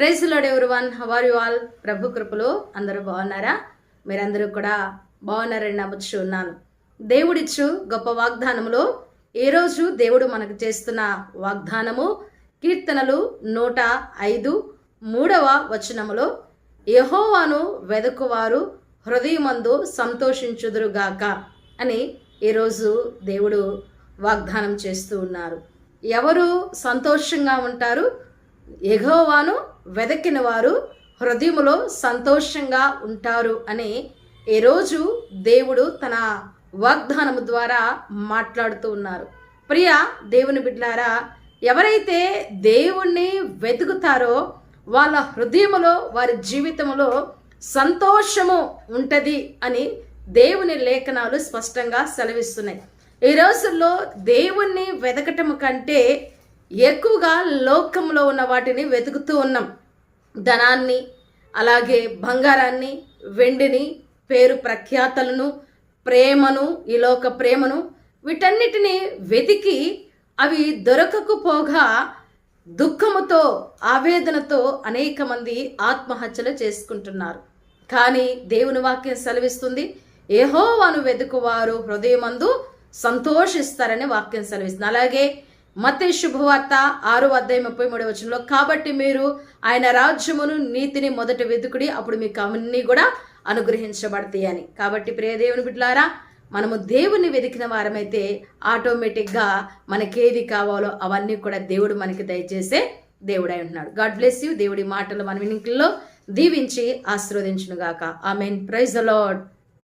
Praise Lord everyone how are you all. ప్రభు కృపలో అందరూ బాగున్నారా? మీరందరూ కూడా బాగున్నారని నమ్ముచ్చు ఉన్నాను. దేవుడిచ్చు గొప్ప వాగ్దానములో ఈరోజు దేవుడు మనకు చేస్తున్న వాగ్దానము? కీర్తనలు నూట ఐదు మూడవ వచనములో యహోవాను వెదకువారు హృదయమందు సంతోషించుదురుగాక అని ఈరోజు దేవుడు వాగ్దానం చేస్తూ ఉన్నారు. ఎవరు సంతోషంగా ఉంటారు? ఎగోవాను వెదకిన వారు హృదయములో సంతోషంగా ఉంటారు అని ఈరోజు దేవుడు తన వాగ్దానము ద్వారా మాట్లాడుతూ ఉన్నారు. ప్రియ దేవుని బిడ్లారా ఎవరైతే దేవుణ్ణి వెతుకుతారో వాళ్ళ హృదయములో వారి జీవితంలో సంతోషము ఉంటుంది అని దేవుని లేఖనాలు స్పష్టంగా సెలవిస్తున్నాయి. ఈ రోజుల్లో దేవుణ్ణి వెతకటం కంటే ఎక్కువగా లోకంలో ఉన్న వాటిని వెతుకుతూ ఉన్నాం. ధనాన్ని అలాగే బంగారాన్ని వెండిని పేరు ప్రఖ్యాతలను ప్రేమను ఈ లోక ప్రేమను వీటన్నిటిని వెతికి అవి దొరకకపోగా దుఃఖముతో ఆవేదనతో అనేక మంది ఆత్మహత్యలు చేసుకుంటున్నారు. కానీ దేవుని వాక్యం సెలవిస్తుంది ఏహోవాను వెతుకువారు హృదయమందు సంతోషిస్తారని వాక్యం సెలవిస్తుంది. అలాగే మతే శుభవార్త ఆరు అధ్యాయం ముప్పై మూడు వచనంలో కాబట్టి మీరు ఆయన రాజ్యమును నీతిని మొదట వెతుకుడి అప్పుడు మీకు అవన్నీ కూడా అనుగ్రహించబడతాయి అని. కాబట్టి ప్రియ దేవుని బిడ్డలారా మనము దేవుని వెతికిన వారమైతే ఆటోమేటిక్గా మనకేది కావాలో అవన్నీ కూడా దేవుడు మనకి దయచేసే దేవుడై ఉంటున్నాడు. God bless you. దేవుడి మాటలు మన వినికిల్లో దీవించి ఆశీర్వదించునుగాక. I mean praise the Lord